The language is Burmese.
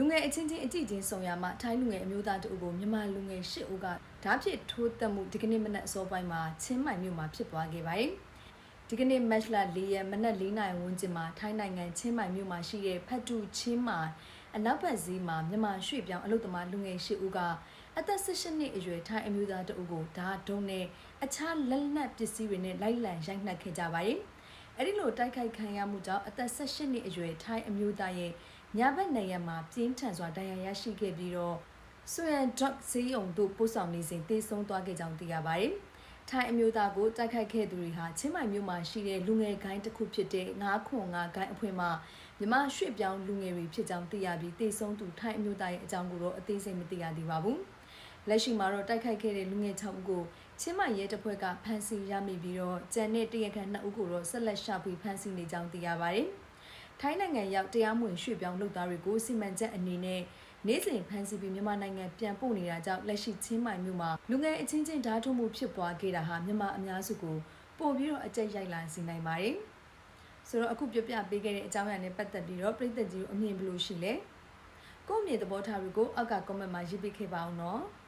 လူငယ်အချင်းချင်းအကြည့်ချင်းဆောင်ရမှထိုင်းလူငယ်အမျိုးသားတို့ကိုမြန်မာလူငယ်၈ဦးကဓာတ်ဖြစ်ထိုးတက်မှုဒီကနေ့မနက်အစောပိုင်းမှာချင်းမိုင်မြို့မှာဖြစ်သွားခဲ့ပါတယ်။ဒီကနေ့မတ်လ၄ရက်မနက်၄နာရီဝန်းကျင်မှာထိုင်းနိုင်ငံချင်းမိုင်မြို့မှာရှိတဲ့ဖတ်တူချင်းမိုင်အနောက်ဘက်ဈေးမှာမြန်မာရွှေ့ပြောင်းအလုပ်သမားလူငယ်၈ဦးကအသက်18နှစ်အရွယ်ထိုင်းအမျိုးသားတို့ကိုဓာတ်ဒုံနဲ့အခြားလက်နက်ပစ္စည်းတွေနဲ့လိုက်လံရိုက်နှက်ခဲ့ကြပါတယ်။အဲ့ဒီလိုတိုက်ခိုက်ခံရမှုကြောင့်အသက်18နှစ်အရွယ်ထိုင်းအမျိုးသားရဲ့ ညဘက်နေရက်မှာပြင်းထန်စွာဒဏ်ရာရရှိခဲ့ပြီးတော့ဆွေဒရက်ဆေးရုံတို့ပို့ဆောင်နေစဉ်တေဆုံးသွားခဲ့ကြောင်းသိရပါတယ်။ထိုင်းအမျိုးသားကိုတိုက်ခိုက်ခဲ့သူတွေဟာချင်းမိုင်မြို့မှာရှိတဲ့လူငယ်ဂိုင်းတစ်ခုဖြစ်တဲ့9ခွန်9ဂိုင်းအဖွဲ့မှမြမရွှေ့ပြောင်းလူငယ်တွေဖြစ်ကြောင်းသိရပြီးတေဆုံးသူထိုင်းအမျိုးသားရဲ့အကြောင်းကိုတော့အသေးစိတ်မသိရသေးပါဘူး။လက်ရှိမှာတော့တိုက်ခိုက်ခဲ့တဲ့လူငယ်6ဦးကိုချင်းမိုင်ရဲတပ်ဖွဲ့ကဖမ်းဆီးရမိပြီးတော့ကျန်တဲ့တရက်ခန့်2ဦးကိုတော့ဆက်လက်ရှာဖွေဖမ်းဆီးနေကြောင်းသိရပါတယ်။ ထိုင်းနိုင်ငံရောက်တရားမဝင်ရွှေ့ပြောင်းလုပ်သားတွေကိုစီမံချက်အနေနဲ့နေ့စဉ်ဖမ်းဆီးပြီးမြန်မာနိုင်ငံပြန်ပို့နေတာကြောင့်လက်ရှိချင်းမိုင်မြို့မှာလူငယ်အချင်းချင်းဓာတ်ထုံမှုဖြစ်ပွားခဲ့တာဟာမြန်မာအများစုကိုပို့ပြီးတော့အကြက်ရိုက်လာစေနိုင်ပါတယ်။ဆိုတော့အခုပြပြပေးခဲ့တဲ့အကြောင်းအရာနဲ့ပတ်သက်ပြီးတော့ပြည်သက်ကြီးကိုအမြင်ဘယ်လိုရှိလဲ။ကိုယ့်အမြင်သဘောထားတွေကိုအောက်က comment မှာရေးပေးခဲ့ပါအောင်နော်။